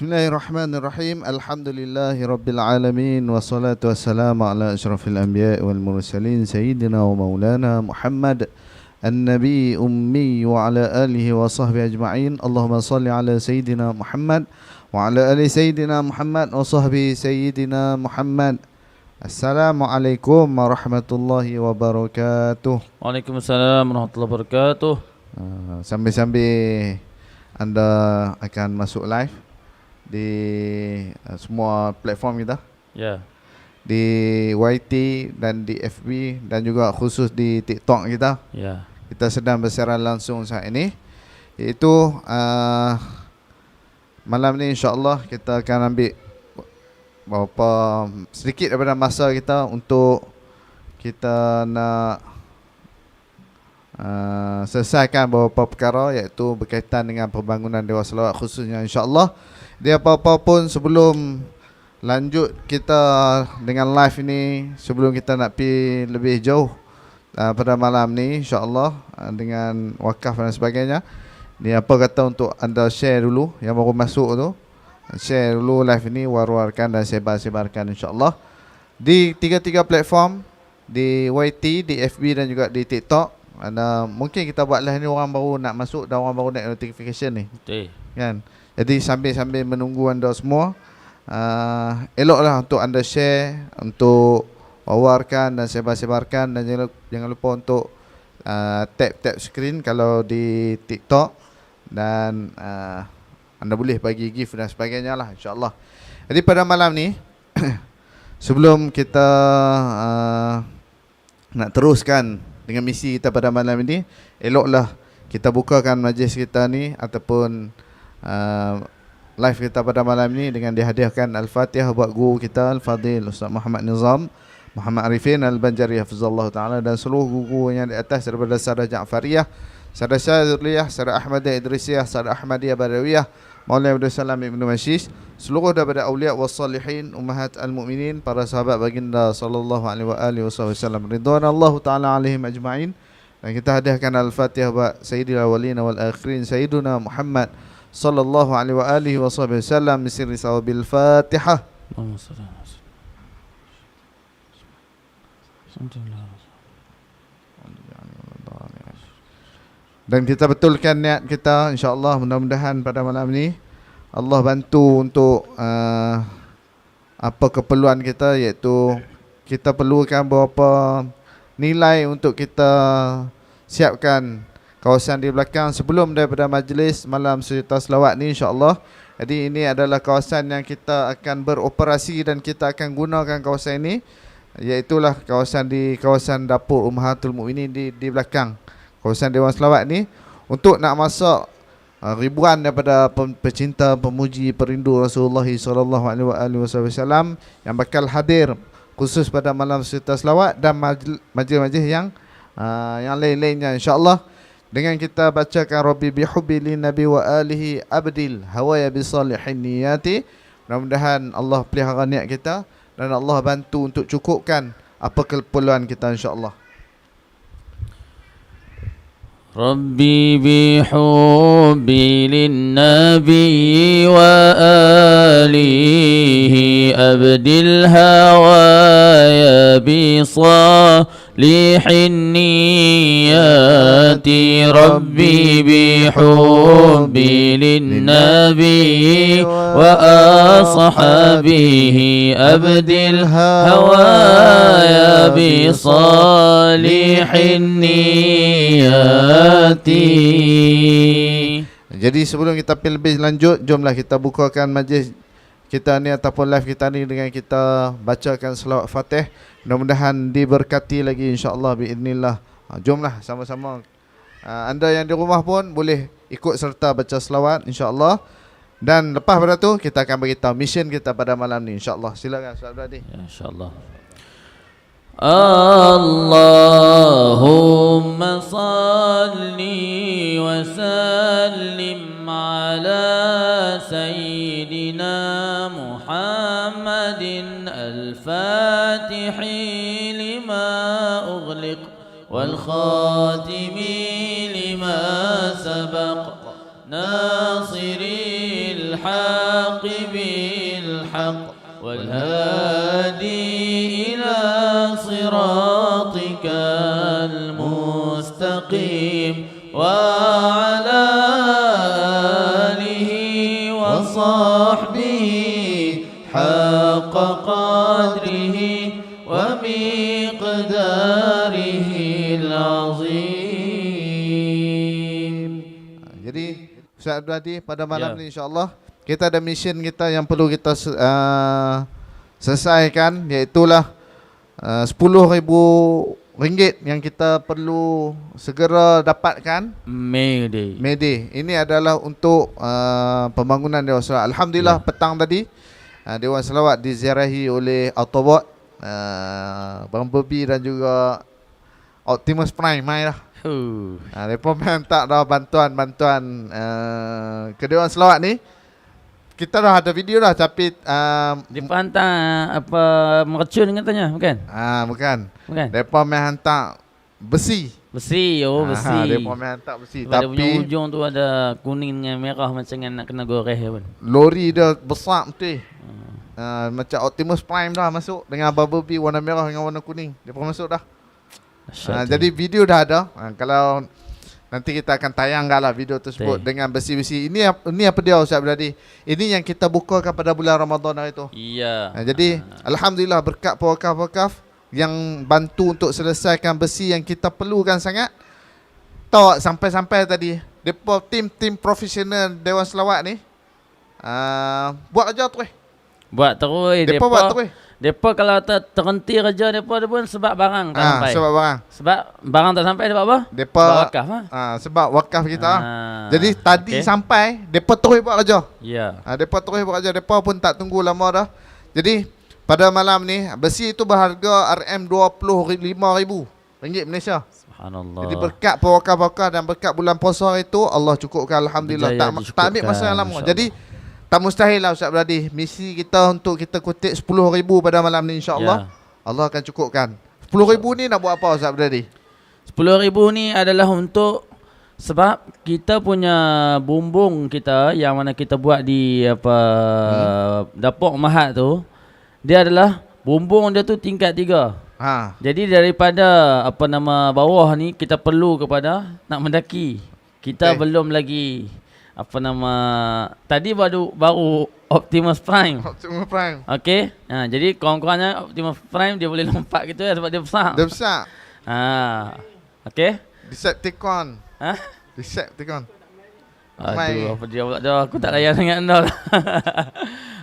بسم الله الرحمن الرحيم. الحمد لله رب العالمين والصلاة والسلام على أشرف الأنبياء والمرسلين سيدنا ومولانا محمد النبي أمي وعلى آله وصحبه أجمعين. اللهم صل على سيدنا محمد وعلى آل سيدنا محمد وصحبه سيدنا محمد. السلام عليكم ورحمة الله وبركاته. وعليكم السلام ورحمة الله وبركاته. سمي سمي أنت akan masuk live. Di uh, semua platform kita Ya. di YT dan di FB dan juga khusus di TikTok kita. Ya. Kita sedang bersiaran langsung saat ini iaitu uh, malam ni insya-Allah kita akan ambil beberapa sedikit daripada masa kita untuk kita nak uh, selesaikan beberapa perkara iaitu berkaitan dengan pembangunan Dewan Selawat khususnya insya-Allah. Dia apa-apa pun sebelum lanjut kita dengan live ini sebelum kita nak pergi lebih jauh uh, pada malam ni insya-Allah uh, dengan wakaf dan sebagainya. Ni apa kata untuk anda share dulu yang baru masuk tu. Share dulu live ini war-warkan dan sebar-sebarkan insya-Allah di tiga-tiga platform di YT, di FB dan juga di TikTok. Anda mungkin kita buat live ni orang baru nak masuk dan orang baru nak notification ni Betul. kan. Jadi sambil-sambil menunggu anda semua uh, eloklah untuk anda share untuk wawarkan dan sebar-sebarkan dan jangan jangan lupa untuk uh, tap tap screen kalau di TikTok dan uh, anda boleh bagi gift dan sebagainya lah insyaallah. Jadi pada malam ni sebelum kita uh, nak teruskan dengan misi kita pada malam ini eloklah kita bukakan majlis kita ni ataupun uh, live kita pada malam ini dengan dihadiahkan Al-Fatihah buat guru kita Al-Fadil Ustaz Muhammad Nizam Muhammad Arifin Al-Banjari Hafizullah Ta'ala dan seluruh guru yang di atas daripada Sarah Ja'fariyah Sarah Syazuliyah, Sarah Ahmadiyah Idrisiyah, Sarah Ahmadiyah Badawiyah Maulana Abdul Salam Ibn Mashish Seluruh daripada awliya wa salihin Umahat al-mu'minin Para sahabat baginda Sallallahu alaihi wa alihi wasallam. Ridwan Allah Ta'ala alaihim ajma'in. Dan kita hadiahkan Al-Fatihah Buat Sayyidina Walina wal Akhirin Sayyiduna Muhammad Sallallahu alaihi wa alihi wasallam Bisirri sawabil Fatihah. Allahumma salli ala Alhamdulillah. Dan kita betulkan niat kita insya-Allah mudah-mudahan pada malam ni Allah bantu untuk uh, apa keperluan kita iaitu kita perlukan beberapa nilai untuk kita siapkan kawasan di belakang sebelum daripada majlis malam serta selawat ni insya-Allah. Jadi ini adalah kawasan yang kita akan beroperasi dan kita akan gunakan kawasan ini Iaitulah kawasan di kawasan dapur Ummahatul Mukminin di di belakang kawasan Dewan Selawat ni untuk nak masak uh, ribuan daripada pecinta pemuji perindu Rasulullah sallallahu alaihi wasallam yang bakal hadir khusus pada malam serta selawat dan majl- majlis-majlis yang uh, yang lain-lainnya insyaallah dengan kita bacakan Rabbi bihubbi lin nabi wa alihi abdil hawaya bi salihin niyati mudah-mudahan Allah pelihara niat kita dan Allah bantu untuk cukupkan apa keperluan kita insya-Allah. ربي بحبي للنبي وآله أبدل هوايا بصالح النيات ربي بحبي للنبي وأصحابه أبدل هوايا بصالح النيات Jadi sebelum kita pergi lebih lanjut, jomlah kita bukakan majlis kita ni ataupun live kita ni dengan kita bacakan selawat Fatih. Mudah-mudahan diberkati lagi insya-Allah biidznillah. Ha, jomlah sama-sama. Uh, anda yang di rumah pun boleh ikut serta baca selawat insya-Allah. Dan lepas pada tu kita akan beritahu mission kita pada malam ni insya-Allah. Silakan Ustaz Abdul Ya insyaAllah اللهم صل وسلم على سيدنا محمد الفاتح لما أغلق والخاتم لما سبق ناصر الحق والهادي إلى صراطك المستقيم وعلى آله وصحبه حق قدره ومقداره العظيم Jadi Ustaz Abdul Hadi pada malam Ya. ni insya-Allah kita ada mission kita yang perlu kita uh, selesaikan iaitu lah uh, RM10,000 yang kita perlu segera dapatkan Mayday Medi. Ini adalah untuk uh, pembangunan Dewan Selawat. Alhamdulillah Ya. petang tadi uh, Dewan Selawat diziarahi oleh Autobot, uh, Bumblebee dan juga Optimus Prime mai lah. Ha, mereka minta dah bantuan-bantuan uh, ke Dewan Selawat ni. Kita dah ada video dah tapi uh, Dia hantar apa mercun katanya bukan? ah bukan. Bukan. Mereka mai hantar besi. Besi oh besi. Ha, mereka mai hantar besi punya tapi ujung tu ada kuning dengan merah macam nak kena goreng pun. lori dia besar betul. Uh, macam Optimus Prime dah masuk dengan Bumblebee warna merah dengan warna kuning. Pun masuk dah. Ha, tu. jadi video dah ada. Ha, kalau nanti kita akan tayangkan lah video tersebut Betul. dengan besi-besi. Ini ini apa dia Ustaz Beradi? Ini yang kita bukakan pada bulan Ramadan hari tu. Iya. Ha, jadi alhamdulillah berkat pewakaf-wakaf yang bantu untuk selesaikan besi yang kita perlukan sangat. Tahu tak, sampai-sampai tadi depa tim-tim profesional Dewan Selawat ni uh, buat kerja tu eh. Buat terus Depa depa. buat terus. Depa kalau ter terhenti kerja depa pun sebab barang tak Ha, sampai. sebab barang. sebab barang tak sampai sebab apa? Depa wakaf ha. Ah, sebab wakaf kita. Ah, Jadi tadi okey. sampai depa terus buat kerja. Ya. Ha, depa terus buat kerja. Depa pun tak tunggu lama dah. Jadi pada malam ni besi itu berharga RM25,000 ringgit Malaysia. Subhanallah. Jadi berkat pewakaf-wakaf dan berkat bulan puasa itu Allah cukupkan alhamdulillah. Berjaya Tak tak ambil masa yang lama. Jadi tak mustahil lah Ustaz Beradi. Misi kita untuk kita kutip RM10,000 pada malam ni insya-Allah. Ya. Allah akan cukupkan. RM10,000 ni nak buat apa Ustaz Beradi? RM10,000 ni adalah untuk sebab kita punya bumbung kita yang mana kita buat di apa hmm. dapur mahat tu dia adalah bumbung dia tu tingkat tiga. Ha. Jadi daripada apa nama bawah ni kita perlu kepada nak mendaki. Kita Okey. belum lagi apa nama tadi baru baru Optimus Prime. Optimus Prime. Okey. Ha, jadi kurang-kurangnya Optimus Prime dia boleh lompat gitu ya sebab dia besar. Dia besar. Ha. Okey. Decepticon. Ha? Decepticon. Aduh, apa dia pula dah aku tak layan dengan anda lah.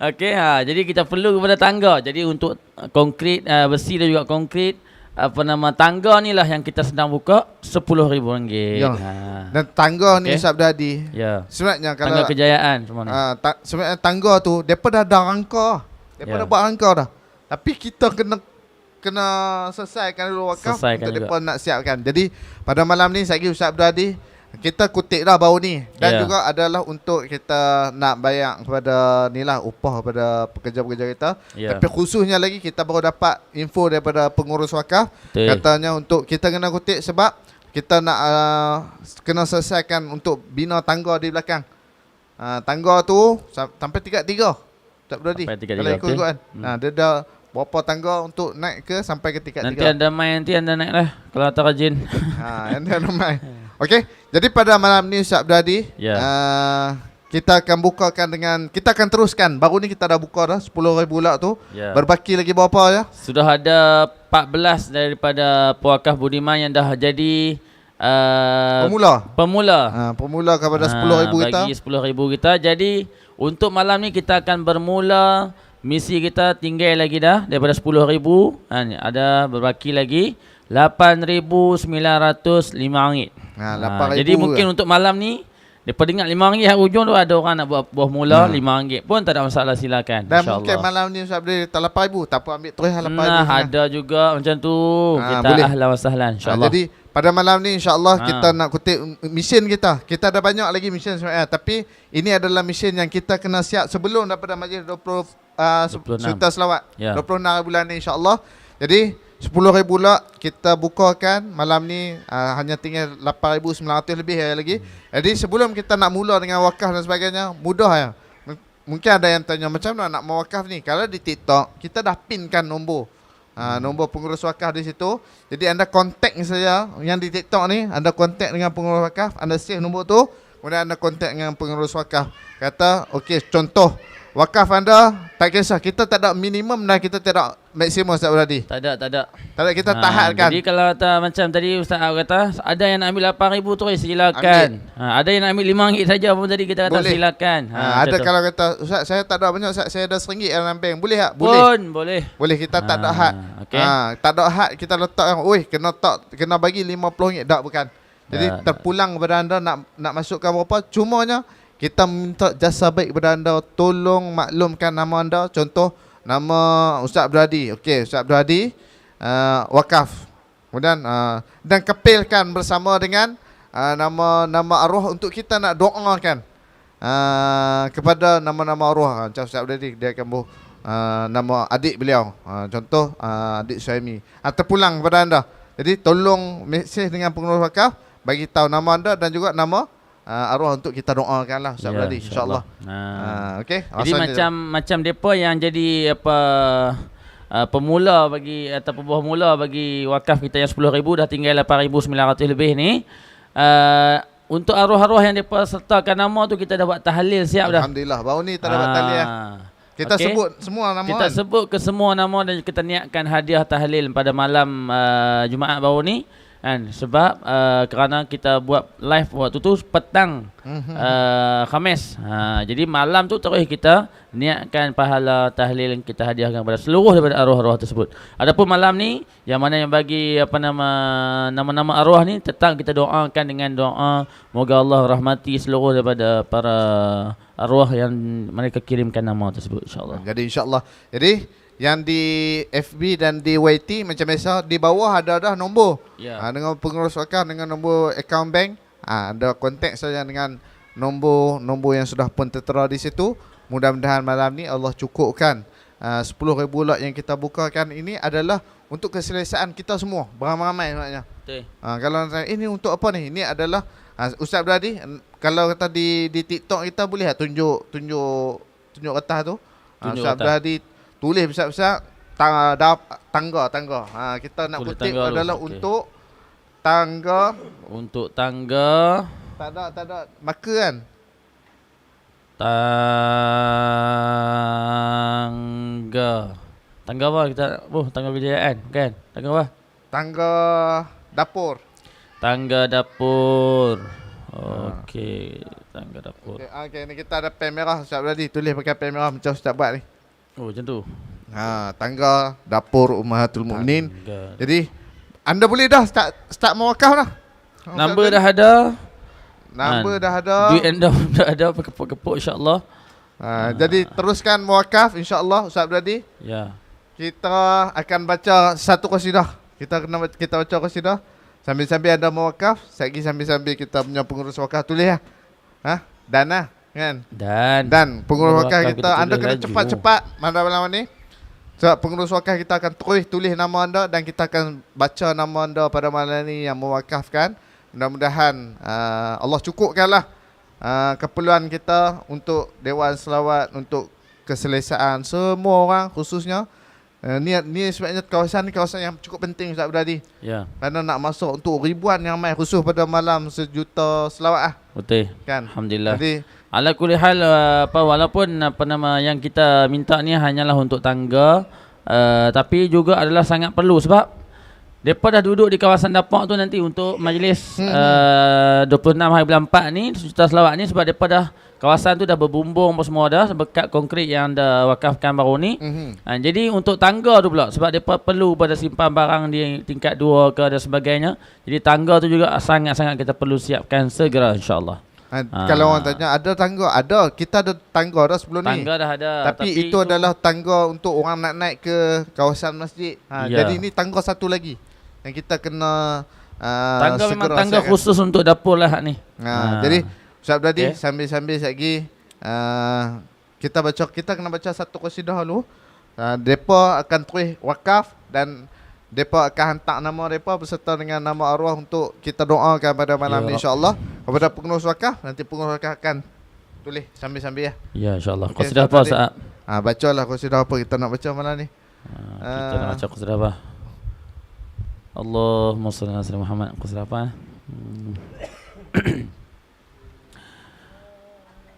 Okey, ha, jadi kita perlu kepada tangga. Jadi untuk konkrit uh, besi dan juga konkrit apa nama tangga ni lah yang kita sedang buka RM10,000. Ya. Ha. Dan tangga ni Okey. Ustaz Berhadi. Ya. Sebenarnya kalau Tangga kejayaan semua ni. Ah, ta- sebenarnya tangga tu depa dah ada rangka. Depa Ya. dah buat rangka dah. Tapi kita kena kena selesaikan dulu wakaf Selesaikan untuk depa nak siapkan. Jadi pada malam ni saya Ustaz Abdul Hadi kita kutip dah baru ni dan Ya. juga adalah untuk kita nak bayar kepada ni lah upah kepada pekerja-pekerja kita. Ya. Tapi khususnya lagi kita baru dapat info daripada pengurus wakaf Betul. katanya untuk kita kena kutip sebab kita nak uh, kena selesaikan untuk bina tangga di belakang. Uh, tangga tu sam- sampai tiga tiga. Tak berani. Tingkat Kalau ikut okey. kan. Hmm. Hmm. dia dah berapa tangga untuk naik ke sampai ke tingkat Nanti tiga. anda main nanti anda naik lah kalau tak rajin. ha, yang dia ramai. Okey. Jadi pada malam ni Ustaz Abdadi, Ya. uh, kita akan bukakan dengan kita akan teruskan. Baru ni kita dah buka dah 10,000 lak tu. Ya. Berbaki lagi berapa ya? Sudah ada 14 daripada pewakaf Budiman yang dah jadi uh, Pemula. pemula. Ha, pemula kepada Ah, 10,000 kita. Bagi 10,000 kita. Jadi untuk malam ni kita akan bermula misi kita tinggal lagi dah daripada 10,000. Ha, ni ada berbaki lagi 8,905 ringgit. Ha, Ha, 8,000 jadi mungkin untuk malam ni Daripada ingat RM5 hari ujung tu ada orang nak buat buah mula Hmm. RM5 pun tak ada masalah silakan Dan insyaAllah. mungkin malam ni Ustaz Abdul tak 8,000 tak apa ambil terus 8,000. Nah, sana. ada juga macam tu. Ha, kita boleh. ahlan wa sahlan Ha, insyaAllah. jadi pada malam ni insyaAllah Ha. kita nak kutip mission kita. Kita ada banyak lagi mission sebenarnya. Tapi ini adalah mission yang kita kena siap sebelum daripada majlis 20 uh, 26. Sultan Selawat. Ya. 26 hari bulan ni insyaAllah. Jadi 10,000 pula kita bukakan malam ni uh, hanya tinggal 8,900 lebih ya lagi. Jadi sebelum kita nak mula dengan wakaf dan sebagainya, mudah ya. M- mungkin ada yang tanya macam mana nak mewakaf ni. Kalau di TikTok kita dah pinkan nombor. Ha, nombor pengurus wakaf di situ. Jadi anda kontak saya yang di TikTok ni, anda kontak dengan pengurus wakaf, anda save nombor tu, kemudian anda kontak dengan pengurus wakaf. Kata, okey, contoh wakaf anda tak kisah kita tak ada minimum dan kita tidak maksimum Ustaz Beradi. Tak ada, tak ada. Tak ada kita Ha, tahadkan. Jadi kalau kata macam tadi Ustaz Ab kata ada yang nak ambil 8000 terus silakan. Ha, ada yang nak ambil RM5 saja pun tadi kita kata Boleh. silakan. Ha, ada macam tu. kalau kata Ustaz saya tak ada banyak Ustaz saya ada RM1 dalam bank. Boleh tak? Boleh. pun boleh. Boleh kita tak ada Ah, had. okey. Ha, tak ada had kita letak yang oi kena tak kena bagi RM50 tak bukan. Jadi Tak, tak. terpulang kepada anda nak nak masukkan berapa cumanya kita minta jasa baik kepada anda. Tolong maklumkan nama anda. Contoh nama Ustaz Beradi. Okey Ustaz Beradi uh, wakaf. Kemudian uh, dan kepilkan bersama dengan uh, nama nama arwah untuk kita nak doakan uh, kepada nama-nama arwah. Uh, macam Ustaz Beradi dia akan buh uh, nama adik beliau. Uh, contoh uh, adik Suhaimi. Uh, terpulang kepada anda. Jadi tolong mesej dengan pengurus wakaf bagi tahu nama anda dan juga nama uh, arwah untuk kita doakan lah Ustaz Beradi insyaallah Ha. uh, okey Jadi macam macam depa yang jadi apa uh, pemula bagi atau pembuah mula bagi wakaf kita yang 10,000 dah tinggal 8,900 lebih ni. Uh, untuk arwah-arwah yang depa sertakan nama tu kita dah buat tahlil siap dah. alhamdulillah baru ni tak dapat Ah, tali ya kita okey. sebut semua nama Kita kan? sebut ke semua nama dan kita niatkan hadiah tahlil pada malam uh, Jumaat baru ni kan sebab uh, kerana kita buat live waktu tu petang uh, Khamis. Ha, jadi malam tu terus kita niatkan pahala tahlil yang kita hadiahkan kepada seluruh daripada arwah-arwah tersebut. Adapun malam ni yang mana yang bagi apa nama nama-nama arwah ni tetap kita doakan dengan doa moga Allah rahmati seluruh daripada para arwah yang mereka kirimkan nama tersebut insyaallah. Jadi insyaAllah Jadi yang di FB dan di YT macam biasa di bawah ada dah nombor. Ya. Ha, dengan pengurus wakaf dengan nombor account bank. Ha, ada kontak saja dengan nombor nombor yang sudah pun tertera di situ. Mudah-mudahan malam ni Allah cukupkan uh, 10,000 lot yang kita bukakan ini adalah untuk keselesaan kita semua beramai-ramai sebenarnya. Betul. Ha, kalau ini untuk apa ni? Ini adalah ha, Ustaz Beradi kalau kata di di TikTok kita boleh tak tunjuk tunjuk tunjuk kertas tu. Ha, Tunjuk Ustaz. Beradi tulis besar-besar tangga da, tangga tangga. Ha, kita nak Tulis kutip adalah okey. untuk tangga. Untuk tangga. Tak ada tak ada. Marker kan? tangga. Tangga apa kita oh tangga kejayaan kan? Tangga apa? Tangga dapur. tangga dapur. Okey tangga dapur. Okey, ah, okey ni kita ada pen merah. Ustaz Beradi tulis pakai pen merah. Macam Ustaz buat ni. Oh macam tu Ha, tangga dapur Ummahatul Mukminin. Jadi anda boleh dah start start mewakaf dah. Ha, number dah ada Number Ah, dah ada. duit anda dah ada kepuk-kepuk insyaallah Ha, jadi teruskan mewakaf insya-Allah Ustaz Beradi. ya Kita akan baca satu qasidah. Kita kena kita baca qasidah sambil-sambil anda mewakaf, lagi sambil-sambil kita punya pengurus wakaf tulis ya. Ha? Dana kan? dan Dan pengurus wakaf kita, kita anda kena cepat-cepat malam-malam ni. Sebab pengurus wakaf kita akan terus tulis nama anda dan kita akan baca nama anda pada malam ni yang mewakafkan. Mudah-mudahan uh, Allah cukupkanlah uh, keperluan kita untuk Dewan Selawat, untuk keselesaan semua orang khususnya. Uh, ni, ni sebabnya kawasan ni kawasan yang cukup penting Ustaz Beradi. ya Kerana nak masuk untuk ribuan yang mai khusus pada malam sejuta selawat ah betul kan. alhamdulillah Jadi Ala kulli hal uh, apa walaupun apa nama yang kita minta ni hanyalah untuk tangga uh, tapi juga adalah sangat perlu sebab depa dah duduk di kawasan Dapak tu nanti untuk majlis uh, 26 hari bulan 4 ni sejuta selawat ni sebab depa dah kawasan tu dah berbumbung apa semua dah berkat konkrit yang dah wakafkan baru ni. mhm. Ha, jadi untuk tangga tu pula sebab depa perlu pada simpan barang di tingkat 2 ke dan sebagainya. Jadi tangga tu juga sangat-sangat kita perlu siapkan segera insya-Allah. Ha, Ah. Kalau orang tanya ada tangga, ada. Kita ada tangga dah sebelum ni. Tangga dah ada Tapi, itu, adalah tangga untuk orang nak naik ke kawasan masjid. Ha, Ya. Jadi ini tangga satu lagi yang kita kena uh, Tangga memang tangga khusus untuk dapur lah ni. Ha, Ha. Jadi Ustaz Beradi Okey. sambil-sambil lagi uh, kita baca kita kena baca satu qasidah dulu. Uh, depa akan terus wakaf dan depa akan hantar nama depa beserta dengan nama arwah untuk kita doakan pada malam Ya ni insya-Allah kepada pengurus wakaf nanti pengurus wakaf akan tulis sambil-sambil ya. Ya insyaAllah. Ustaz apa Tadi. Ustaz? Ah baca lah kau sudah apa kita nak baca malam ni. Ah, kita nak Ah. baca kau sudah apa? اللهم صل على سيدنا محمد. انقص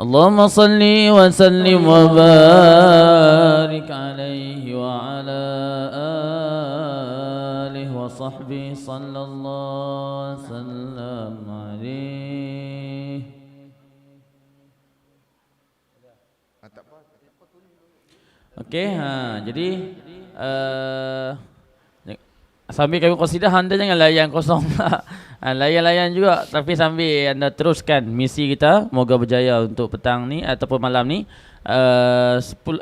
اللهم صل وسلم وبارك عليه وعلى آله وصحبه. صلى الله وسلم عليه. أوكي ها جدي sambil kami consider anda jangan layan kosong. ha, layan-layan juga tapi sambil anda teruskan misi kita. Moga berjaya untuk petang ni ataupun malam ni. Uh, sepul,